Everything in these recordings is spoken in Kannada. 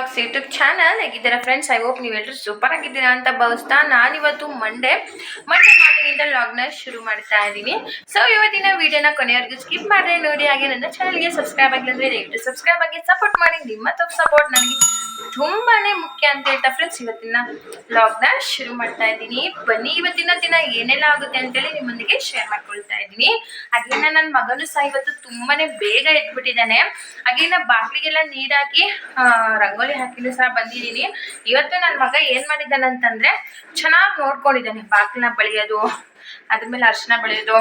ಲಾಗ್ಸ್ ಯೂಟ್ಯೂಬ್ ಚಾನಲ್ ಹೇಗಿದ್ದೀರಾ ಫ್ರೆಂಡ್ಸ್ ಐ ಹೋಪ್ ನೀವೆಲ್ಲರೂ ಸೂಪರ್ ಆಗಿದ್ದೀರಾ ಅಂತ ಭಾವಿಸ್ತಾ ನಾನಿವತ್ತು ಮಂಡೇ ಮಂಡೇ ಮಾರ್ನಿಂಗಿಂದ ಲಾಗ್ನ ಶುರು ಮಾಡ್ತಾ ಇದ್ದೀನಿ. ಸೊ ಇವತ್ತಿನ ವಿಡಿಯೋನ ಕೊನೆಯವರೆಗೂ ಸ್ಕಿಪ್ ಮಾಡಿದೆ ನೋಡಿ ಹಾಗೆ ನನ್ನ ಚಾನಲ್ಗೆ ಸಬ್ಸ್ಕ್ರೈಬ್ ಆಗಿಲ್ಲ ಅಂದರೆ ದಯವಿಟ್ಟು ಸಬ್ಸ್ಕ್ರೈಬ್ ಆಗಿ ಸಪೋರ್ಟ್ ಮಾಡಿ. ನಿಮ್ಮ ಸಪೋರ್ಟ್ ನನಗೆ ತುಂಬಾನೇ ಮುಖ್ಯ ಅಂತ ಹೇಳ್ತಾ ಫ್ರೆಂಡ್ಸ್ ಇವತ್ತಿನ ಲಾಗ್ನ ಶುರು ಮಾಡ್ತಾ ಇದ್ದೀನಿ. ಬನ್ನಿ ಇವತ್ತಿನ ದಿನ ಏನೆಲ್ಲ ಆಗುತ್ತೆ ಅಂತೇಳಿ ನಿಮ್ಮೊಂದಿಗೆ ಶೇರ್ ಮಾಡ್ಕೊಳ್ತಾ ಇದ್ದೀನಿ. ಹಾಗೇನ ನನ್ನ ಮಗನು ಸಹ ಇವತ್ತು ತುಂಬಾನೇ ಬೇಗ ಎದ್ಬಿಟ್ಟಿದ್ದಾನೆ. ಹಾಗೇನ ಬಾಗಿಲಿಗೆಲ್ಲ ನೀರಾಕಿ ಆ, ರಂಗೋಲಿ ಹಾಕಿನೂ ಸಹ ಬಂದಿದ್ದೀನಿ. ಇವತ್ತು ನನ್ನ ಮಗ ಏನ್ ಮಾಡಿದ್ದಾನೆ ಅಂತಂದ್ರೆ ಚೆನ್ನಾಗಿ ನೋಡ್ಕೊಂಡಿದ್ದಾನೆ. ಬಾಗಿಲನ್ನ ಬಳಿಯೋದು ಅದ್ರ ಮೇಲೆ ಅರ್ಶನ ಬೆಳೆಯೋದು,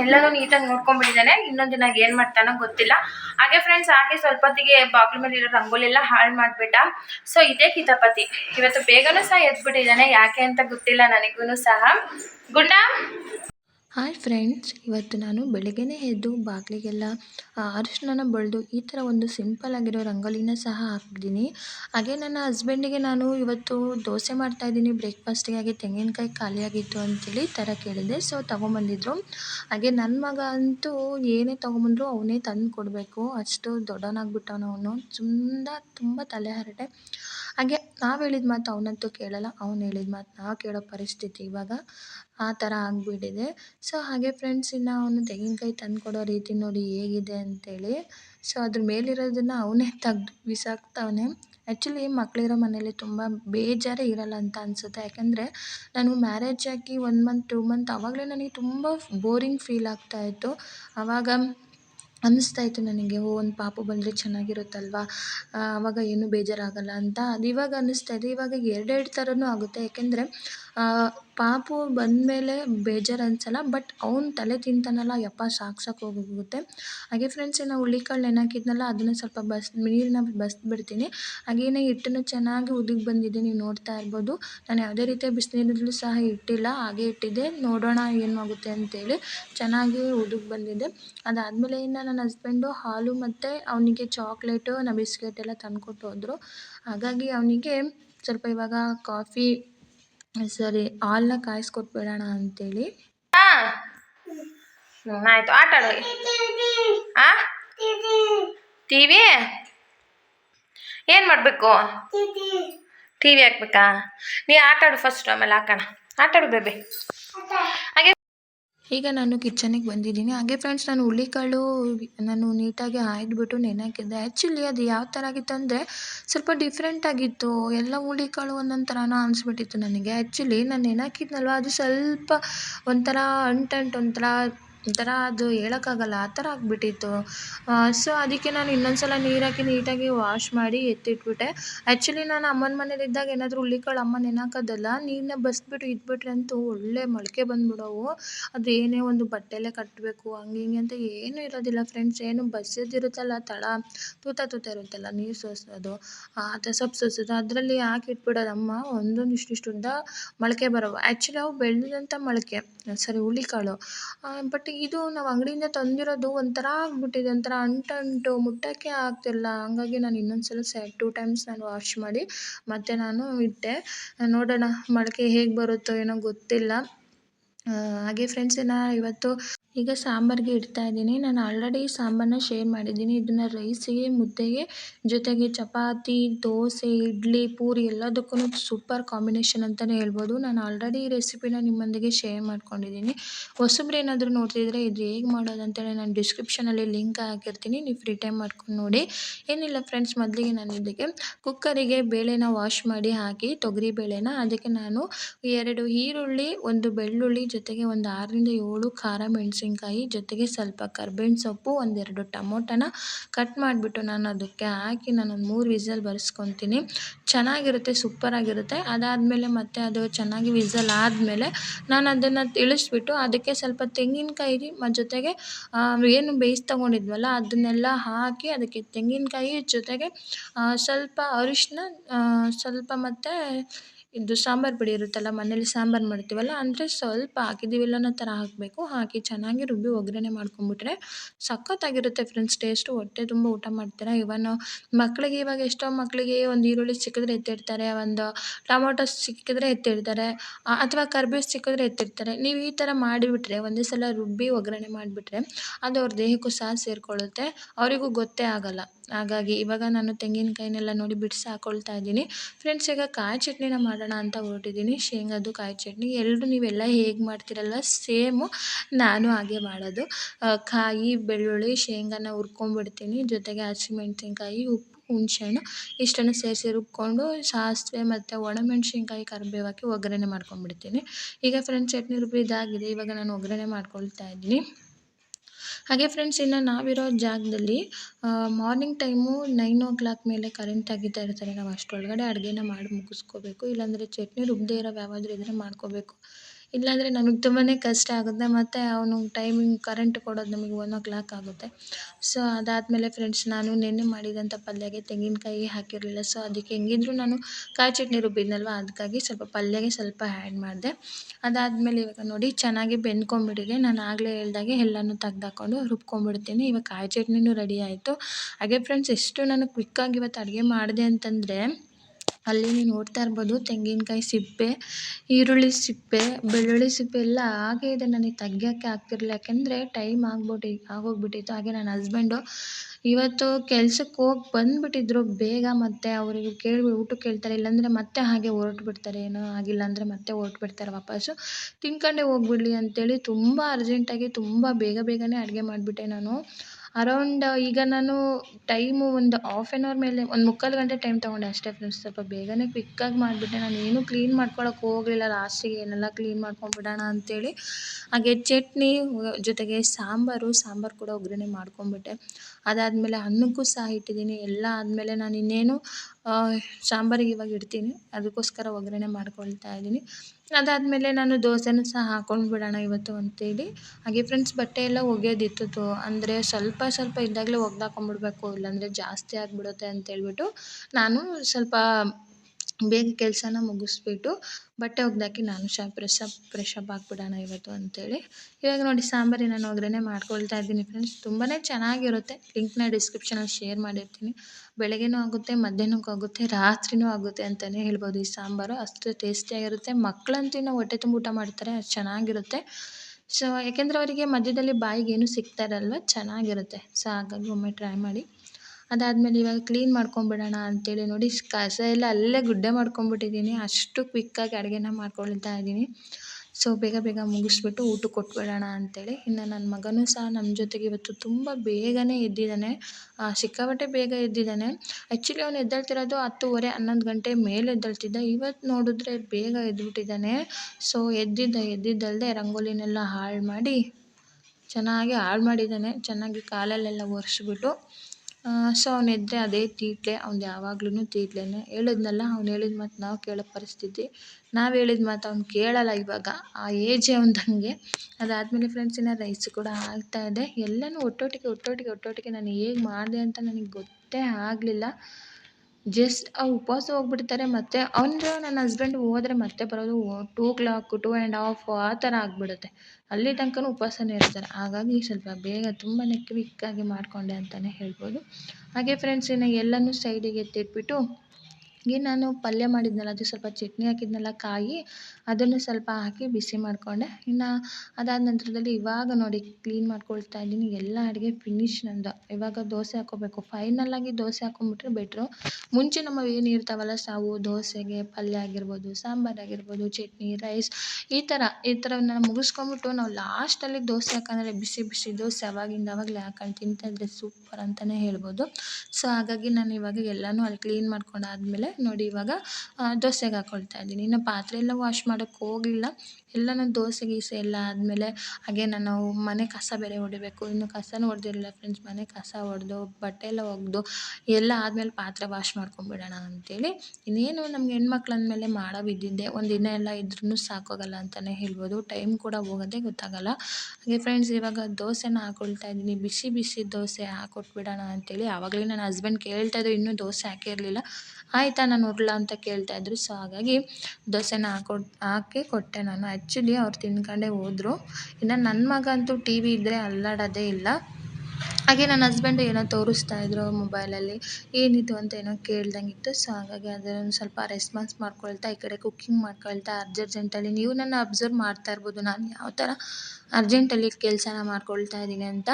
ಎಲ್ಲನೂ ನೀಟಾಗಿ ನೋಡ್ಕೊಂಡ್ಬಿಟ್ಟಿದ್ದಾನೆ. ಇನ್ನೊಂದು ದಿನ ಏನು ಮಾಡ್ತಾನೋ ಗೊತ್ತಿಲ್ಲ. ಹಾಗೆ ಫ್ರೆಂಡ್ಸ್ ಹಾಗೆ ಸ್ವಲ್ಪ ಹೊತ್ತಿಗೆ ಬಾಗಿಲ ಮೇಲೆ ಇರೋ ರಂಗೋಲಿ ಎಲ್ಲ ಹಾಳು ಮಾಡ್ಬಿಟ್ಟ. ಸೊ ಇದೇ ಕಿತಾಪತಿ. ಇವತ್ತು ಬೇಗನೂ ಸಹ ಎದ್ಬಿಟ್ಟಿದ್ದಾನೆ. ಯಾಕೆ ಅಂತ ಗೊತ್ತಿಲ್ಲ ನನಗೂ ಸಹ. ಗುಂಡ? ಹಾಯ್ ಫ್ರೆಂಡ್ಸ್, ಇವತ್ತು ನಾನು ಬೆಳಗ್ಗೆನೇ ಎದ್ದು ಬಾಗಿಲಿಗೆಲ್ಲ ಅರಿಶಿನ ಬಳಿದು ಈ ಥರ ಒಂದು ಸಿಂಪಲ್ ಆಗಿರೋ ರಂಗೋಲಿನ ಸಹ ಹಾಕಿದ್ದೀನಿ. ಹಾಗೆ ನನ್ನ ಹಸ್ಬೆಂಡಿಗೆ ನಾನು ಇವತ್ತು ದೋಸೆ ಮಾಡ್ತಾಯಿದ್ದೀನಿ ಬ್ರೇಕ್ಫಾಸ್ಟಿಗೆ ಹಾಗೆ ತೆಂಗಿನಕಾಯಿ ಖಾಲಿಯಾಗಿತ್ತು ಅಂತೇಳಿ ಥರ ಕೇಳಿದೆ. ಸೊ, ತೊಗೊಂಬಂದಿದ್ರು. ಹಾಗೆ ನನ್ನ ಮಗ ಅಂತೂ ಏನೇ ತೊಗೊಂಬಂದ್ರು ಅವನೇ ತಂದು ಕೊಡಬೇಕು. ಅಷ್ಟು ದೊಡ್ಡವನಾಗ್ಬಿಟ್ಟವನು ಅವನು. ತುಂಬ ತುಂಬ ತಲೆ ಹರಟೆ. ಹಾಗೆ ನಾವು ಹೇಳಿದ ಮಾತು ಅವನಂತೂ ಕೇಳಲ್ಲ, ಅವ್ನು ಹೇಳಿದ ಮಾತು ನಾವು ಕೇಳೋ ಪರಿಸ್ಥಿತಿ ಇವಾಗ ಆ ಥರ ಆಗಿಬಿಟ್ಟಿದೆ. ಸೊ ಹಾಗೆ ಫ್ರೆಂಡ್ಸ್ ಇನ್ನು ಅವನು ತೆಂಗಿನಕಾಯಿ ತಂದುಕೊಡೋ ರೀತಿ ನೋಡಿ ಹೇಗಿದೆ ಅಂತೇಳಿ ಸೊ ಅದ್ರ ಮೇಲಿರೋದನ್ನು ಅವನೇ ತೆಗ್ದು ಬಿಸಾಕ್ತವನೆ ಆ್ಯಕ್ಚುಲಿ ಮಕ್ಕಳಿರೋ ಮನೇಲಿ ತುಂಬ ಬೇಜಾರೇ ಇರಲ್ಲ ಅಂತ ಅನಿಸುತ್ತೆ. ಯಾಕಂದರೆ ನಾನು ಮ್ಯಾರೇಜ್ ಆಗಿ ಒನ್ ಮಂತ್ ಟೂ ಮಂತ್ ಆವಾಗಲೇ ನನಗೆ ತುಂಬ ಬೋರಿಂಗ್ ಫೀಲ್ ಆಗ್ತಾಯಿತ್ತು ಆವಾಗ ಅನ್ನಿಸ್ತಾ ಇತ್ತು ನನಗೆ, ಓ, ಒಂದು ಪಾಪು ಬಂದರೆ ಚೆನ್ನಾಗಿರುತ್ತಲ್ವಾ? ಆವಾಗ ಏನೂ ಬೇಜಾರಾಗಲ್ಲ ಅಂತ ಅದು ಇವಾಗ ಅನ್ನಿಸ್ತಾ ಇದೆ. ಇವಾಗ ಎರಡೆರಡು ಥರನೂ ಆಗುತ್ತೆ. ಯಾಕೆಂದರೆ ಪಾಪು ಬಂದಮೇಲೆ ಬೇಜಾರು ಅನ್ಸೋಲ್ಲ ಬಟ್ ಅವ್ನು ತಲೆ ತಿಂತಾನಲ್ಲ, ಯಪ್ಪ ಸಾಕು ಸಾಕು ಹಾಗೆ ಫ್ರೆಂಡ್ಸ್ ಇನ್ನು ಕಾಳು ನೆನೆಹಾಕಿದ್ನಲ್ಲ ಅದನ್ನು ಸ್ವಲ್ಪ ಬಸ್ ನೀರನ್ನ ಬಸ್ಬಿಡ್ತೀನಿ. ಹಾಗೇನೇ ಹಿಟ್ಟನ್ನು ಚೆನ್ನಾಗಿ ಉದುಗ್ ಬಂದಿದೆ, ನೀವು ನೋಡ್ತಾ ಇರ್ಬೋದು. ನಾನು ಯಾವುದೇ ರೀತಿಯ ಬಿಸಿನೀರಲ್ಲೂ ಸಹ ಇಟ್ಟಿಲ್ಲ, ಹಾಗೆ ಇಟ್ಟಿದ್ದೆ. ನೋಡೋಣ ಏನಾಗುತ್ತೆ ಅಂತೇಳಿ ಚೆನ್ನಾಗಿ ಉದುಗ್ ಬಂದಿದೆ. ಅದಾದಮೇಲೆ ಇನ್ನು ನನ್ನ ಹಸ್ಬೆಂಡು ಹಾಲು ಮತ್ತು ಅವನಿಗೆ ಚಾಕ್ಲೇಟು ನ ಬಿಸ್ಕೆಟ್ ಎಲ್ಲ ತಂದ್ಕೊಟ್ಟು ಹೋದರು. ಹಾಗಾಗಿ ಅವನಿಗೆ ಸ್ವಲ್ಪ ಇವಾಗ ಕಾಫಿ ಸರಿ ಹಾಲ್ನ ಕಾಯಿಸ್ಕೊಟ್ಬಿಡೋಣ ಅಂತೇಳಿ. ಆಯ್ತು, ಆಟ ಆಡೋ. ಆ? T V? ಏನು ಮಾಡಬೇಕು? ಟಿ ವಿ ಹಾಕ್ಬೇಕಾ? ನೀ ಆಟಾಡು ಫಸ್ಟ್ ಆಮೇಲೆ ಹಾಕೋಣ. ಆಟಾಡು ಬೇಬಿ. ಈಗ ನಾನು ಕಿಚನಿಗೆ ಬಂದಿದ್ದೀನಿ. ಹಾಗೆ ಫ್ರೆಂಡ್ಸ್ ನಾನು ಹುಳ್ಳಿಕಾಳು ನಾನು ನೀಟಾಗಿ ಆಯ್ದುಬಿಟ್ಟು ನೆನೆಹಾಕಿದ್ದೆ ಆ್ಯಕ್ಚುಲಿ ಅದು ಯಾವ ಥರ ಆಗಿತ್ತು ಅಂದರೆ ಸ್ವಲ್ಪ ಡಿಫ್ರೆಂಟಾಗಿತ್ತು ಎಲ್ಲ ಹುಳ್ಳಿಕಾಳು ಒಂದೊಂದು ಥರನೋ ಅನಿಸ್ಬಿಟ್ಟಿತ್ತು ನನಗೆ. ಆ್ಯಕ್ಚುಲಿ ನಾನು ನೆನೆಹಾಕಿದ್ನಲ್ವ ಅದು ಸ್ವಲ್ಪ ಒಂಥರ ಅಂಟಂಟು ಒಂಥರ ಒಂಥರ ಅದು ಹೇಳೋಕ್ಕಾಗಲ್ಲ, ಆ ಥರ ಆಗಿಬಿಟ್ಟಿತ್ತು. ಸೊ ಅದಕ್ಕೆ ನಾನು ಇನ್ನೊಂದು ಸಲ ನೀರು ಹಾಕಿ ನೀಟಾಗಿ ವಾಶ್ ಮಾಡಿ ಎತ್ತಿಟ್ಬಿಟ್ಟೆ. ಆ್ಯಕ್ಚುಲಿ ನಾನು ಅಮ್ಮನ ಮನೇಲಿದ್ದಾಗ ಏನಾದರೂ ಹುಳ್ಳಿಕಾಳು ಅಮ್ಮ ನೆನೆಹಾಕೋದಲ್ಲ ನೀರನ್ನ ಬಸಿದ್ಬಿಟ್ಟು ಇಟ್ಬಿಟ್ರೆ ಅಂತೂ ಒಳ್ಳೆ ಮೊಳಕೆ ಬಂದ್ಬಿಡೋವು. ಅದು ಏನೇ ಒಂದು ಬಟ್ಟೆಯಲ್ಲೇ ಕಟ್ಟಬೇಕು ಹಂಗೆ ಹಿಂಗೆ ಅಂತ ಏನೂ ಇರೋದಿಲ್ಲ ಫ್ರೆಂಡ್ಸ್ ಏನು ಬಸ್ಸದಿರುತ್ತಲ್ಲ ತಳ ತೂತ ತೂತ ಇರುತ್ತಲ್ಲ ನೀರು ಸೋಸೋದು ಆತ ಸೊಪ್ಪು ಸೋಸೋದು, ಅದರಲ್ಲಿ ಹಾಕಿ ಇಟ್ಬಿಡೋದಮ್ಮ ಒಂದೊಂದು ಇಷ್ಟಿಷ್ಟು ಮೊಳಕೆ ಬರೋವು. ಆ್ಯಕ್ಚುಲಿ ಅವು ಬೆಳೆದಂಥ ಮೊಳಕೆ, ಸಾರಿ ಹುಳ್ಳಿಕಾಳು. ಬಟ್ ಇದು ನಾವು ಅಂಗಡಿಯಿಂದ ತಂದಿರೋದು ಒಂಥರ ಆಗಿಬಿಟ್ಟಿದೆ, ಒಂಥರ ಅಂಟಂಟು, ಮುಟ್ಟೋಕ್ಕೆ ಆಗ್ತಿಲ್ಲ. ಹಂಗಾಗಿ ನಾನು ಇನ್ನೊಂದು ಸಲ ಸೆ ಟು ಟೈಮ್ಸ್ ನಾನು ವಾಶ್ ಮಾಡಿ ಮತ್ತೆ ನಾನು ಇಟ್ಟೆ. ನೋಡೋಣ ಮೊಳಕೆ ಹೇಗೆ ಬರುತ್ತೋ ಏನೋ ಗೊತ್ತಿಲ್ಲ. ಹಾಗೆ ಫ್ರೆಂಡ್ಸ್ ನಾನು ಇವತ್ತು ಈಗ ಸಾಂಬಾರಿಗೆ ಇಡ್ತಾ ಇದ್ದೀನಿ. ನಾನು ಆಲ್ರೆಡಿ ಸಾಂಬಾರನ್ನ ಶೇರ್ ಮಾಡಿದ್ದೀನಿ. ಇದನ್ನು ರೈಸಿಗೆ ಮುದ್ದೆಗೆ, ಜೊತೆಗೆ ಚಪಾತಿ, ದೋಸೆ, ಇಡ್ಲಿ, ಪೂರಿ ಎಲ್ಲದಕ್ಕೂ ಸೂಪರ್ ಕಾಂಬಿನೇಷನ್ ಅಂತಲೇ ಹೇಳ್ಬೋದು. ನಾನು ಆಲ್ರೆಡಿ ಈ ರೆಸಿಪಿನ ನಿಮ್ಮೊಂದಿಗೆ ಶೇರ್ ಮಾಡ್ಕೊಂಡಿದ್ದೀನಿ. ಹೊಸಬ್ರು ಏನಾದರೂ ನೋಡ್ತಿದ್ರೆ ಇದು ಹೇಗೆ ಮಾಡೋದು ಅಂತೇಳಿ ನಾನು ಡಿಸ್ಕ್ರಿಪ್ಷನಲ್ಲಿ ಲಿಂಕ್ ಹಾಕಿರ್ತೀನಿ. ನೀವು ಫ್ರೀ ಟೈಮ್ ಮಾಡ್ಕೊಂಡು ನೋಡಿ. ಏನಿಲ್ಲ ಫ್ರೆಂಡ್ಸ್ ಮೊದಲಿಗೆ ನಾನು ಇದಕ್ಕೆ ಕುಕ್ಕರಿಗೆ ಬೇಳೆನ ವಾಶ್ ಮಾಡಿ ಹಾಕಿ, ತೊಗರಿ ಬೇಳೆನ. ಅದಕ್ಕೆ ನಾನು ಎರಡು ಈರುಳ್ಳಿ, ಒಂದು ಬೆಳ್ಳುಳ್ಳಿ, ಜೊತೆಗೆ ಒಂದು ಆರರಿಂದ ಏಳು ಖಾರ ಮೆಣಸಿನ್ಕಾಯಿ ಜೊತೆಗೆ ಸ್ವಲ್ಪ ಕರ್ಬೇವಿನ ಸೊಪ್ಪು, ಒಂದೆರಡು ಟಮೋಟನ ಕಟ್ ಮಾಡಿಬಿಟ್ಟು ನಾನು ಅದಕ್ಕೆ ಹಾಕಿ ನಾನು ಒಂದು ಮೂರು ವಿಸಲ್ ಬರೆಸ್ಕೊತೀನಿ. ಚೆನ್ನಾಗಿರುತ್ತೆ, ಸೂಪರಾಗಿರುತ್ತೆ. ಅದಾದಮೇಲೆ ಮತ್ತೆ ಅದು ಚೆನ್ನಾಗಿ ವಿಝಲ್ ಆದಮೇಲೆ ನಾನು ಅದನ್ನು ಇಳಿಸ್ಬಿಟ್ಟು ಅದಕ್ಕೆ ಸ್ವಲ್ಪ ತೆಂಗಿನಕಾಯಿ ಜೊತೆಗೆ ಏನು ಬೇಯಿಸಿ ತೊಗೊಂಡಿದ್ವಲ್ಲ ಅದನ್ನೆಲ್ಲ ಹಾಕಿ ಅದಕ್ಕೆ ತೆಂಗಿನಕಾಯಿ ಜೊತೆಗೆ ಸ್ವಲ್ಪ ಅರಿಶಿನ ಸ್ವಲ್ಪ ಮತ್ತು ಇದು ಸಾಂಬಾರು ಪುಡಿ ಇರುತ್ತಲ್ಲ ಮನೇಲಿ ಸಾಂಬಾರು ಮಾಡ್ತೀವಲ್ಲ, ಅಂದರೆ ಸ್ವಲ್ಪ ಹಾಕಿದ್ದೀವಿ ಅನ್ನೋ ಥರ ಹಾಕಬೇಕು. ಹಾಕಿ ಚೆನ್ನಾಗಿ ರುಬ್ಬಿ ಒಗ್ಗರಣೆ ಮಾಡ್ಕೊಂಡ್ಬಿಟ್ರೆ ಸಖತ್ತಾಗಿರುತ್ತೆ ಫ್ರೆಂಡ್ಸ್ ಟೇಸ್ಟು ಹೊಟ್ಟೆ ತುಂಬ ಊಟ ಮಾಡ್ತೀರಾ? ಇವನ್ ಮಕ್ಕಳಿಗೆ ಇವಾಗ ಎಷ್ಟೋ ಮಕ್ಕಳಿಗೆ ಒಂದು ಈರುಳ್ಳಿ ಸಿಕ್ಕಿದ್ರೆ ಎತ್ತಿಡ್ತಾರೆ, ಒಂದು ಟೊಮೊಟೊ ಸಿಕ್ಕಿದ್ರೆ ಎತ್ತಿಡ್ತಾರೆ ಅಥವಾ ಕರ್ಬೇವು ಸಿಕ್ಕಿದ್ರೆ ಎತ್ತಿರ್ತಾರೆ ನೀವು ಈ ಥರ ಮಾಡಿಬಿಟ್ರೆ, ಒಂದೇ ಸಲ ರುಬ್ಬಿ ಒಗ್ಗರಣೆ ಮಾಡಿಬಿಟ್ರೆ ಅದು ಅವ್ರ ದೇಹಕ್ಕೂ ಸಹ ಸೇರಿಕೊಳ್ಳುತ್ತೆ, ಅವರಿಗೂ ಗೊತ್ತೇ ಆಗೋಲ್ಲ. ಹಾಗಾಗಿ ಇವಾಗ ನಾನು ತೆಂಗಿನಕಾಯಿನೆಲ್ಲ ನೋಡಿ ಬಿಡಿಸಿ ಹಾಕ್ಕೊಳ್ತಾ ಇದ್ದೀನಿ. ಫ್ರೆಂಡ್ಸ್ ಈಗ ಕಾಯಿ ಚಟ್ನಿನ ಮಾಡೋಣ ಅಂತ ಹೊರಟಿದ್ದೀನಿ. ಶೇಂಗಾದು ಕಾಯಿ ಚಟ್ನಿ ಎಲ್ಲರೂ ನೀವೆಲ್ಲ ಹೇಗೆ ಮಾಡ್ತೀರಲ್ಲ, ಸೇಮು ನಾನು ಹಾಗೆ ಮಾಡೋದು. ಕಾಯಿ, ಬೆಳ್ಳುಳ್ಳಿ, ಶೇಂಗಾನ ಹುರ್ಕೊಂಬಿಡ್ತೀನಿ. ಜೊತೆಗೆ ಹಸಿಮೆಣ್ಸಿನ್ಕಾಯಿ, ಉಪ್ಪು, ಹುಣಸೆಹಣ್ಣು ಇಷ್ಟನ್ನು ಸೇರಿಸಿ ರುಬ್ಕೊಂಡು ಸಾಸಿವೆ ಮತ್ತು ಒಣಮೆಣ್ಸಿನ್ಕಾಯಿ ಕರಿಬೇವು ಹಾಕಿ ಒಗ್ಗರಣೆ ಮಾಡ್ಕೊಂಡ್ಬಿಡ್ತೀನಿ ಈಗ ಫ್ರೆಂಡ್ಸ್ ಚಟ್ನಿ ರುಬ್ಬಿದ್ದಾಗಿದೆ ಇವಾಗ ನಾನು ಒಗ್ಗರಣೆ ಮಾಡ್ಕೊಳ್ತಾ ಇದ್ದೀನಿ. ಹಾಗೆ ಫ್ರೆಂಡ್ಸ್ ಇನ್ನು ನಾವಿರೋ ಜಾಗದಲ್ಲಿ morning time nine o'clock ಮೇಲೆ ಕರೆಂಟ್ ತೆಗಿತಾ ಇರ್ತಾರೆ ನಾವು ಅಷ್ಟರೊಳಗಡೆ ಅಡುಗೆನ ಮಾಡಿ ಮುಗಿಸ್ಕೋಬೇಕು. ಇಲ್ಲಾಂದರೆ ಚಟ್ನಿ ರುಬ್ಬದೇ ಇರೋ ಯಾವಾದರೂ ಇದ್ದರೆ ಮಾಡ್ಕೋಬೇಕು. ಇಲ್ಲಾಂದರೆ ನಮಗೆ ತುಂಬಾ ಕಷ್ಟ ಆಗುತ್ತೆ ಮತ್ತು ಅವನು ಟೈಮಿಂಗ್ ಕರೆಂಟ್ ಕೊಡೋದು ನಮಗೆ ಒನ್ ಓ ಕ್ಲಾಕ್ ಆಗುತ್ತೆ. ಸೊ ಅದಾದಮೇಲೆ ಫ್ರೆಂಡ್ಸ್ ನಾನು ನೆನ್ನೆ ಮಾಡಿದಂಥ ಪಲ್ಯಗೆ ತೆಂಗಿನಕಾಯಿ ಹಾಕಿರಲಿಲ್ಲ. ಸೊ ಅದಕ್ಕೆ ಹೆಂಗಿದ್ರು ನಾನು ಕಾಯಿ ಚಟ್ನಿ ರುಬ್ಬಿದ್ನಲ್ವ? ಅದಕ್ಕಾಗಿ ಸ್ವಲ್ಪ ಪಲ್ಯಗೆ ಸ್ವಲ್ಪ ಆ್ಯಡ್ ಮಾಡಿದೆ. ಅದಾದಮೇಲೆ ಇವಾಗ ನೋಡಿ, ಚೆನ್ನಾಗಿ ಬೆಂದ್ಕೊಂಡ್ಬಿಟ್ಟಿದೆ. ನಾನು ಆಗಲೇ ಹೇಳ್ದಾಗೆ ಎಲ್ಲನೂ ತೆಗ್ದಾಕೊಂಡು ರುಬ್ಕೊಂಡ್ಬಿಡ್ತೀನಿ. ಇವಾಗ ಕಾಯಿ ಚಟ್ನಿನೂ ರೆಡಿ ಆಯಿತು. ಹಾಗೆ ಫ್ರೆಂಡ್ಸ್ ಎಷ್ಟು ನಾನು ಕ್ವಿಕ್ಕಾಗಿ ಇವತ್ತು ಅಡುಗೆ ಮಾಡಿದೆ ಅಂತಂದರೆ ಅಲ್ಲಿ ನೀವು ನೋಡ್ತಾ ಇರ್ಬೋದು ತೆಂಗಿನಕಾಯಿ ಸಿಪ್ಪೆ, ಈರುಳ್ಳಿ ಸಿಪ್ಪೆ, ಬೆಳ್ಳುಳ್ಳಿ ಸಿಪ್ಪೆ ಎಲ್ಲ ಹಾಗೆ ಇದೆ. ನನಗೆ ತೆಗಿಯೋಕ್ಕೆ ಆಗ್ತಿರಲಿಲ್ಲ. ಯಾಕೆಂದರೆ ಟೈಮ್ ಆಗ್ಬಿಟ್ಟು, ಆಗೋಗ್ಬಿಟ್ಟಿತ್ತು. ಹಾಗೆ ನನ್ನ ಹಸ್ಬೆಂಡು ಇವತ್ತು ಕೆಲ್ಸಕ್ಕೆ ಹೋಗಿ ಬಂದುಬಿಟ್ಟಿದ್ರು. ಬೇಗ ಮತ್ತೆ ಅವರಿಗೆ ಕೇಳಿ, ಊಟಕ್ಕೆ ಕೇಳ್ತಾರೆ. ಇಲ್ಲಾಂದರೆ ಮತ್ತೆ ಹಾಗೆ ಹೊರಟು ಬಿಡ್ತಾರೆ. ಏನೋ ಆಗಿಲ್ಲ ಅಂದರೆ ಮತ್ತೆ ಹೊರಟು ಬಿಡ್ತಾರೆ ವಾಪಸ್ಸು. ತಿನ್ಕೊಂಡೇ ಹೋಗ್ಬಿಡ್ಲಿ ಅಂತೇಳಿ ತುಂಬ ಅರ್ಜೆಂಟಾಗಿ ತುಂಬ ಬೇಗ ಬೇಗನೆ ಅಡುಗೆ ಮಾಡಿಬಿಟ್ಟೆ ನಾನು. ಅರೌಂಡ್ ಈಗ ನಾನು ಟೈಮು ಒಂದು ಆಫ್ ಆ್ಯನ್ ಅವರ್ ಮೇಲೆ, ಒಂದು ಮುಕ್ಕಾಲು ಗಂಟೆ ಟೈಮ್ ತಗೊಂಡೆ ಅಷ್ಟೇ ಫ್ರೆಂಡ್ಸ್ ಸ್ವಲ್ಪ ಬೇಗನೆ ಕ್ವಿಕ್ಕಾಗಿ ಮಾಡಿಬಿಟ್ಟೆ. ನಾನು ಏನೂ ಕ್ಲೀನ್ ಮಾಡ್ಕೊಳಕ್ಕೆ ಹೋಗಲಿಲ್ಲ ಲಾಸ್ಟಿಗೆ ಏನೆಲ್ಲ ಕ್ಲೀನ್ ಮಾಡ್ಕೊಂಡ್ಬಿಡೋಣ ಅಂತೇಳಿ. ಹಾಗೆ ಚಟ್ನಿ, ಜೊತೆಗೆ ಸಾಂಬಾರು ಸಾಂಬಾರು ಕೂಡ ಒಗ್ಗರಣೆ ಮಾಡ್ಕೊಂಡ್ಬಿಟ್ಟೆ. ಅದಾದಮೇಲೆ ಅನ್ನಕ್ಕೂ ಸಹ ಇಟ್ಟಿದ್ದೀನಿ. ಎಲ್ಲ ಆದಮೇಲೆ ನಾನು ಇನ್ನೇನು ಸಾಂಬಾರಿಗೆ ಇವಾಗ ಇಡ್ತೀನಿ. ಅದಕ್ಕೋಸ್ಕರ ಒಗ್ಗರಣೆ ಮಾಡ್ಕೊಳ್ತಾ ಇದ್ದೀನಿ. ಅದಾದಮೇಲೆ ನಾನು ದೋಸೆನೂ ಸಹ ಹಾಕ್ಕೊಂಡು ಬಿಡೋಣ ಇವತ್ತು ಅಂತೇಳಿ. ಹಾಗೆ ಫ್ರೆಂಡ್ಸ್ ಬಟ್ಟೆ ಎಲ್ಲ ಒಗೆಯೋದಿತ್ತು ಅಂದರೆ ಸ್ವಲ್ಪ ಸ್ವಲ್ಪ ಇದ್ದಾಗಲೇ ಒಗ್ದಾಕೊಂಬಿಡ್ಬೇಕು ಇಲ್ಲಾಂದರೆ ಜಾಸ್ತಿ ಆಗಿಬಿಡುತ್ತೆ ಅಂತೇಳ್ಬಿಟ್ಟು ನಾನು ಸ್ವಲ್ಪ ಬೇಗ ಕೆಲಸನ ಮುಗಿಸ್ಬಿಟ್ಟು ಬಟ್ಟೆ ಒಗ್ದಾಕಿ ನಾನು ಸಹ ಫ್ರೆಶ್ ಅಪ್ ಫ್ರೆಶ್ ಅಪ್ ಆಗಿಬಿಡೋಣ ಇವತ್ತು ಅಂತೇಳಿ. ಇವಾಗ ನೋಡಿ ಸಾಂಬಾರು ನಾನು ಒಗ್ಗರಣೆ ಮಾಡ್ಕೊಳ್ತಾ ಇದ್ದೀನಿ ಫ್ರೆಂಡ್ಸ್. ತುಂಬಾ ಚೆನ್ನಾಗಿರುತ್ತೆ. ಲಿಂಕ್ನ ಡಿಸ್ಕ್ರಿಪ್ಷನಲ್ಲಿ ಶೇರ್ ಮಾಡಿರ್ತೀನಿ. ಬೆಳಗ್ಗೆನೂ ಆಗುತ್ತೆ, ಮಧ್ಯಾಹ್ನಕ್ಕೂ ಆಗುತ್ತೆ, ರಾತ್ರಿನೂ ಆಗುತ್ತೆ ಅಂತಲೇ ಹೇಳ್ಬೋದು ಈ ಸಾಂಬಾರು. ಅಷ್ಟು ಟೇಸ್ಟಿಯಾಗಿರುತ್ತೆ ಮಕ್ಕಳಂತೂ ಹೊಟ್ಟೆ ತುಂಬ ಊಟ ಮಾಡ್ತಾರೆ. ಅದು ಚೆನ್ನಾಗಿರುತ್ತೆ. ಸೊ ಯಾಕೆಂದರೆ ಅವರಿಗೆ ಮಧ್ಯದಲ್ಲಿ ಬಾಯಿಗೆ ಏನೂ ಸಿಗ್ತಾ ಇರಲ್ವ? ಚೆನ್ನಾಗಿರುತ್ತೆ. ಸೊ ಹಾಗಾಗಿ ಒಮ್ಮೆ ಟ್ರೈ ಮಾಡಿ. ಅದಾದಮೇಲೆ ಇವಾಗ ಕ್ಲೀನ್ ಮಾಡ್ಕೊಂಬಿಡೋಣ ಅಂತೇಳಿ ನೋಡಿ ಕಸ ಎಲ್ಲ ಅಲ್ಲೇ ಗುಡ್ಡೆ ಮಾಡ್ಕೊಂಬಿಟ್ಟಿದ್ದೀನಿ. ಅಷ್ಟು ಕ್ವಿಕ್ಕಾಗಿ ಅಡುಗೆನ ಮಾಡ್ಕೊಳ್ತಾ ಇದ್ದೀನಿ. ಸೊ ಬೇಗ ಬೇಗ ಮುಗಿಸ್ಬಿಟ್ಟು ಊಟಕ್ಕೆ ಕೊಟ್ಬಿಡೋಣ ಅಂತೇಳಿ. ಇನ್ನು ನನ್ನ ಮಗನೂ ಸಹ ನಮ್ಮ ಜೊತೆಗೆ ಇವತ್ತು ತುಂಬ ಬೇಗನೆ ಎದ್ದಿದ್ದಾನೆ. ಸಿಕ್ಕಾಪಟ್ಟೆ ಬೇಗ ಎದ್ದಿದ್ದಾನೆ. ಆ್ಯಕ್ಚುಲಿ ಅವನು ಎದ್ದೇಳ್ತಿರೋದು ಹತ್ತುವರೆ, ಹನ್ನೊಂದು ಗಂಟೆ ಮೇಲೆ ಎದ್ದೇಳ್ತಿದ್ದ. ಇವತ್ತು ನೋಡಿದ್ರೆ ಬೇಗ ಎದ್ಬಿಟ್ಟಿದ್ದಾನೆ. ಸೊ ಎದ್ದಿದ್ದ ಎದ್ದಿದ್ದಲ್ಲದೆ ರಂಗೋಲಿನೆಲ್ಲ ಹಾಳು ಮಾಡಿ, ಚೆನ್ನಾಗಿ ಹಾಳು ಮಾಡಿದ್ದಾನೆ. ಚೆನ್ನಾಗಿ ಕಾಲಲ್ಲೆಲ್ಲ ಒರೆಸ್ಬಿಟ್ಟು. ಸೊ ಅವ್ನು ಎದ್ದರೆ ಅದೇ ತೀಟ್ಲೆ, ಅವ್ನು ಯಾವಾಗ್ಲೂ ತೀಟ್ಲೆನೇ. ಹೇಳಿದ್ನಲ್ಲ, ಅವ್ನು ಹೇಳಿದ ಮಾತು ನಾವು ಕೇಳೋ ಪರಿಸ್ಥಿತಿ. ನಾವು ಹೇಳಿದ ಮಾತು ಅವ್ನು ಕೇಳೋಲ್ಲ ಇವಾಗ. ಆ ಏಜೇ ಹಾಗೆ ಅದಾದಮೇಲೆ ಫ್ರೆಂಡ್ಸ್ ಇನ್ನು ರೈಸ್ ಕೂಡ ಆಗ್ತಾಯಿದೆ ಎಲ್ಲನೂ ಒಟ್ಟೊಟ್ಟಿಗೆ ಒಟ್ಟೊಟ್ಟಿಗೆ ಒಟ್ಟೊಟ್ಟಿಗೆ ನಾನು ಹೇಗೆ ಮಾಡಿದೆ ಅಂತ ನನಗೆ ಗೊತ್ತೇ ಆಗಲಿಲ್ಲ. ಜಸ್ಟ್ ಆ ಉಪವಾಸ ಹೋಗ್ಬಿಡ್ತಾರೆ, ಮತ್ತು ಅಂದರೆ ನನ್ನ ಹಸ್ಬೆಂಡ್ ಹೋದ್ರೆ ಮತ್ತೆ ಬರೋದು two clock two and half ಆ ಥರ ಆಗಿಬಿಡುತ್ತೆ. ಅಲ್ಲಿ ತನಕನೂ ಉಪವಾಸನೇ ಇರ್ತಾರೆ. ಹಾಗಾಗಿ ಸ್ವಲ್ಪ ಬೇಗ ತುಂಬಾ ಕ್ವಿಕ್ಕಾಗಿ ಮಾಡಿಕೊಂಡೆ ಅಂತಲೇ ಹೇಳ್ಬೋದು. ಹಾಗೆ ಫ್ರೆಂಡ್ಸ್ ಇನ್ನು ಎಲ್ಲನೂ ಸೈಡಿಗೆ ಎತ್ತಿಟ್ಬಿಟ್ಟು ಈಗ ನಾನು ಪಲ್ಯ ಮಾಡಿದ್ನಲ್ಲ, ಅದು ಸ್ವಲ್ಪ ಚಟ್ನಿ ಹಾಕಿದ್ನಲ್ಲ, ಕಾಯಿ, ಅದನ್ನು ಸ್ವಲ್ಪ ಹಾಕಿ ಬಿಸಿ ಮಾಡಿಕೊಂಡೆ. ಇನ್ನು ಅದಾದ ನಂತರದಲ್ಲಿ ಇವಾಗ ನೋಡಿ ಕ್ಲೀನ್ ಮಾಡ್ಕೊಳ್ತಾ ಇದ್ದೀನಿ. ಎಲ್ಲ ಅಡುಗೆ ಫಿನಿಶ್ ನಂದು. ಇವಾಗ ದೋಸೆ ಹಾಕ್ಕೋಬೇಕು ಫೈನಲ್ಲಾಗಿ ದೋಸೆ ಹಾಕ್ಕೊಂಬಿಟ್ರೆ ಬೆಟ್ರು ಮುಂಚೆ ನಮ್ಮ ಏನು ಇರ್ತಾವಲ್ಲ, ಸಾವು, ದೋಸೆಗೆ ಪಲ್ಯ ಆಗಿರ್ಬೋದು, ಸಾಂಬಾರು ಆಗಿರ್ಬೋದು, ಚಟ್ನಿ ರೈಸ್ ಈ ಥರ ಈ ಥರವನ್ನ ಮುಗಿಸ್ಕೊಂಬಿಟ್ಟು ನಾವು ಲಾಸ್ಟಲ್ಲಿ ದೋಸೆ ಹಾಕಂದ್ರೆ ಬಿಸಿ ಬಿಸಿ ದೋಸೆ ಅವಾಗಿಂದ ಅವಾಗಲೇ ಹಾಕೊಂಡು ತಿಂತಾಯಿದ್ರೆ ಸೂಪರ್ ಅಂತಲೇ ಹೇಳ್ಬೋದು. ಸೊ ಹಾಗಾಗಿ ನಾನು ಇವಾಗ ಎಲ್ಲನೂ ಅಲ್ಲಿ ಕ್ಲೀನ್ ಮಾಡ್ಕೊಂಡಾದ್ಮೇಲೆ ನೋಡಿ ಇವಾಗ ದೋಸೆಗೆ ಹಾಕ್ಕೊಳ್ತಾ ಇದ್ದೀನಿ. ಇನ್ನು ಪಾತ್ರೆ ಎಲ್ಲ ವಾಶ್ ಮಾಡೋಕ್ಕೆ ಹೋಗಲಿಲ್ಲ. ನಾನು ದೋಸೆ, ಗೀಸೆ ಎಲ್ಲ ಆದಮೇಲೆ ಹಾಗೆ ನಾನು ಮನೆ ಕಸ ಬೇರೆ ಹೊಡಿಬೇಕು ಇನ್ನು ಕಸನೂ ಹೊಡೆದಿರಲಿಲ್ಲ ಫ್ರೆಂಡ್ಸ್ ಮನೆ ಕಸ ಹೊಡೆದು ಬಟ್ಟೆ ಎಲ್ಲ ಒಗೆದು, ಎಲ್ಲ ಆದಮೇಲೆ ಪಾತ್ರೆ ವಾಶ್ ಮಾಡ್ಕೊಂಡ್ಬಿಡೋಣ ಅಂತೇಳಿ. ಇನ್ನೇನು ನಮ್ಗೆ ಹೆಣ್ಮಕ್ಳು ಅಂದಮೇಲೆ ಮಾಡೋ ಬಿದ್ದಿದ್ದೆ ಒಂದು ದಿನ ಎಲ್ಲ ಇದ್ರೂ ಸಾಕಾಗಲ್ಲ ಅಂತಲೇ ಹೇಳ್ಬೋದು. ಟೈಮ್ ಕೂಡ ಹೋಗೋದೇ ಗೊತ್ತಾಗಲ್ಲ. ಹಾಗೆ ಫ್ರೆಂಡ್ಸ್ ಇವಾಗ ದೋಸೆನ ಹಾಕ್ಕೊಳ್ತಾ ಇದ್ದೀನಿ. ಬಿಸಿ ಬಿಸಿ ದೋಸೆ ಹಾಕೊಟ್ಬಿಡೋಣ ಅಂತೇಳಿ. ಆವಾಗಲೇ ನನ್ನ ಹಸ್ಬೆಂಡ್ ಕೇಳ್ತಾಯಿದ್ರು ಇನ್ನೂ ದೋಸೆ ಹಾಕಿರಲಿಲ್ಲ. ಆಯಿತಾ ನಾನು ಉರ್ಲಾ ಅಂತ ಕೇಳ್ತಾಯಿದ್ರು ಸೊ ಹಾಗಾಗಿ ದೋಸೆನ ಹಾಕೊಟ್ ಹಾಕಿ ಕೊಟ್ಟೆ ನಾನು. ಆ್ಯಕ್ಚುಲಿ ಅವ್ರು ತಿನ್ಕೊಂಡೇ ಹೋದ್ರು. ಇನ್ನು ನನ್ನ ಮಗ ಅಂತೂ ಟಿ ವಿ ಇದ್ದರೆ ಅಲ್ಲಾಡೋದೇ ಇಲ್ಲ. ಹಾಗೆ ನನ್ನ ಹಸ್ಬೆಂಡ್ ಏನೋ ತೋರಿಸ್ತಾ ಇದ್ದರು ಮೊಬೈಲಲ್ಲಿ ಏನಿದು ಅಂತ ಏನೋ ಕೇಳ್ದಂಗಿತ್ತು. ಸೊ ಹಾಗಾಗಿ ಅದನ್ನು ಸ್ವಲ್ಪ ರೆಸ್ಪಾನ್ಸ್ ಮಾಡ್ಕೊಳ್ತಾ, ಈ ಕಡೆ ಕುಕ್ಕಿಂಗ್ ಮಾಡ್ಕೊಳ್ತಾ ಅರ್ಜೆಂಟಲ್ಲಿ ನೀವು ನನ್ನ ಅಬ್ಸರ್ವ್ ಮಾಡ್ತಾ ಇರ್ಬೋದು. ನಾನು ಯಾವ ಥರ ಅರ್ಜೆಂಟಲ್ಲಿ ಕೆಲಸನ ಮಾಡ್ಕೊಳ್ತಾ ಇದ್ದೀನಿ ಅಂತ.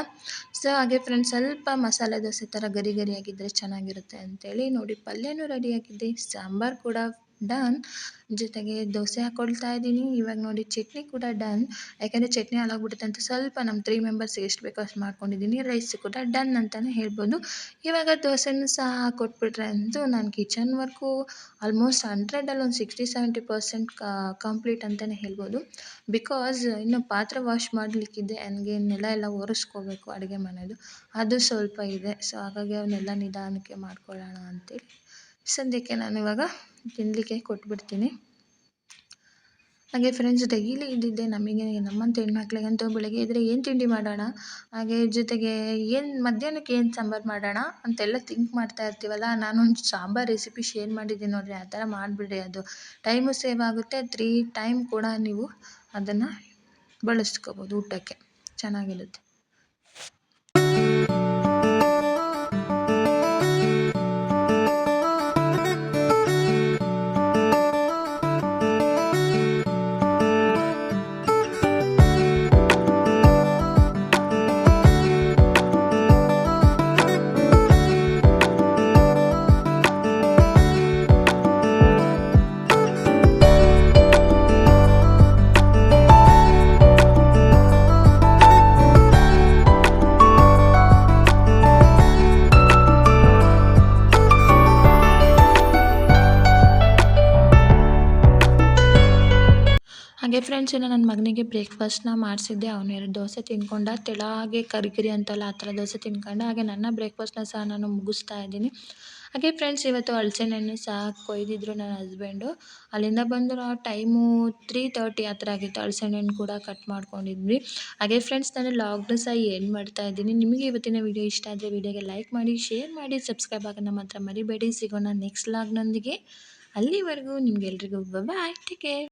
ಸೊ ಹಾಗೆ ಫ್ರೆಂಡ್ಸ್ ಸ್ವಲ್ಪ ಮಸಾಲೆ ದೋಸೆ ಥರ ಗರಿ ಗರಿಯಾಗಿದ್ದರೆ ಚೆನ್ನಾಗಿರುತ್ತೆ ಅಂತೇಳಿ ನೋಡಿ, ಪಲ್ಯನೂ ರೆಡಿಯಾಗಿದೆ ಸಾಂಬಾರು ಕೂಡ ಡನ್ ಜೊತೆಗೆ ದೋಸೆ ಹಾಕ್ಕೊಳ್ತಾ ಇದ್ದೀನಿ. ಇವಾಗ ನೋಡಿ ಚಟ್ನಿ ಕೂಡ ಡನ್ ಯಾಕೆಂದರೆ ಚಟ್ನಿ ಹಾಳಾಗ್ಬಿಡುತ್ತೆ ಅಂತ ಸ್ವಲ್ಪ ನಮ್ಮ ತ್ರೀ ಮೆಂಬರ್ಸ್ಗೆ ಎಷ್ಟು ಬೇಕೋ ಅಷ್ಟು ಮಾಡ್ಕೊಂಡಿದ್ದೀನಿ. ರೈಸ್ ಕೂಡ ಡನ್ ಅಂತಲೇ ಹೇಳ್ಬೋದು. ಇವಾಗ ದೋಸೆನೂ ಸಹ ಕೊಟ್ಬಿಟ್ರೆ ಅಂತೂ ನಾನು ಕಿಚನ್ ವರ್ಕು ಆಲ್ಮೋಸ್ಟ್ ಹಂಡ್ರೆಡಲ್ಲಿ ಒಂದು ಸಿಕ್ಸ್ಟಿ ಸೆವೆಂಟಿ ಪರ್ಸೆಂಟ್ ಕಂಪ್ಲೀಟ್ ಅಂತಲೇ ಹೇಳ್ಬೋದು. ಬಿಕಾಸ್ ಇನ್ನು ಪಾತ್ರೆ ವಾಶ್ ಮಾಡಲಿಕ್ಕಿದೆ. ನನಗೆ ನೆಲ ಎಲ್ಲ ಒರೆಸ್ಕೋಬೇಕು ಅಡುಗೆ ಮನೆಯದು ಅದು ಸ್ವಲ್ಪ ಇದೆ. ಸೊ ಹಾಗಾಗಿ ಅವನ್ನೆಲ್ಲ ನಿಧಾನಕ್ಕೆ ಮಾಡ್ಕೊಳ್ಳೋಣ ಅಂತೇಳಿ. ಸದ್ಯಕ್ಕೆ ನಾನು ಇವಾಗ ತಿನ್ನಲಿಕ್ಕೆ ಕೊಟ್ಬಿಡ್ತೀನಿ. ಹಾಗೆ ಫ್ರೆಂಡ್ಸ್ ಡೈಲಿ ಇದ್ದಿದ್ದೆ, ನಮಗೆ ನಮ್ಮಂಥ ಹೆಣ್ಮಕ್ಳಿಗಂತೂ ಬೆಳಗ್ಗೆ ಎದ್ದರೆ ಏನು ತಿಂಡಿ ಮಾಡೋಣ? ಹಾಗೆ ಜೊತೆಗೆ ಏನು ಮಧ್ಯಾಹ್ನಕ್ಕೆ ಏನು ಸಾಂಬಾರು ಮಾಡೋಣ? ಅಂತೆಲ್ಲ ಥಿಂಕ್ ಮಾಡ್ತಾ ಇರ್ತೀವಲ್ಲ, ನಾನೊಂದು ಸಾಂಬಾರು ರೆಸಿಪಿ ಶೇರ್ ಮಾಡಿದ್ದೀನಿ ನೋಡಿರಿ, ಆ ಥರ ಮಾಡಿಬಿಡ್ರಿ ಅದು. ಟೈಮು ಸೇವ್ ಆಗುತ್ತೆ ತ್ರೀ ಟೈಮ್ ಕೂಡ ನೀವು ಅದನ್ನು ಬಳಸ್ಕೋಬೋದು ಊಟಕ್ಕೆ. ಚೆನ್ನಾಗಿರುತ್ತೆ. ಫ್ರೆಂಡ್ಸ್, ಇನ್ನು ನನ್ನ ಮಗನಿಗೆ ಬ್ರೇಕ್ಫಾಸ್ಟ್ನ ಮಾಡಿಸಿದ್ದೆ. ಅವನು ಎರಡು ದೋಸೆ ತಿನ್ಕೊಂಡ ತೆಳಗೆ ಕರಿಗಿರಿ ಅಂತಲ್ಲ ಆ ಥರ ದೋಸೆ ತಿನ್ಕೊಂಡ. ಹಾಗೆ ನನ್ನ ಬ್ರೇಕ್ಫಾಸ್ಟ್ನ ಸಹ ನಾನು ಮುಗಿಸ್ತಾ ಇದ್ದೀನಿ. ಹಾಗೆ ಫ್ರೆಂಡ್ಸ್ ಇವತ್ತು ಹಣ್ಣು ಸಹ ಕೊಯ್ದಿದ್ರು ನನ್ನ ಹಸ್ಬೆಂಡು ಅಲ್ಲಿಂದ ಬಂದರು ನಾವು ಟೈಮು ತ್ರೀ ತರ್ಟಿ ಆ ಥರ ಆಗಿತ್ತು. ಹಣ್ಣು ಕೂಡ ಕಟ್ ಮಾಡ್ಕೊಂಡಿದ್ವಿ. ಹಾಗೆ ಫ್ರೆಂಡ್ಸ್ ನಾನು ಲಾಗ್ನ ಸಹ ಏನು ಮಾಡ್ತಾ ಇದ್ದೀನಿ. ನಿಮಗೆ ಇವತ್ತಿನ ವೀಡಿಯೋ ಇಷ್ಟ ಆದರೆ ವೀಡಿಯೋಗೆ ಲೈಕ್ ಮಾಡಿ ಶೇರ್ ಮಾಡಿ ಸಬ್ಸ್ಕ್ರೈಬ್ ಆಗೋಣ ಮಾತ್ರ ಮರಿಬೇಡಿ. ಸಿಗೋಣ ನೆಕ್ಸ್ಟ್ ಲಾಗ್ನೊಂದಿಗೆ ಅಲ್ಲಿವರೆಗೂ ನಿಮಗೆಲ್ರಿಗೂ ಬಾಯ್ ಟೇಕ್ ಕೇರ್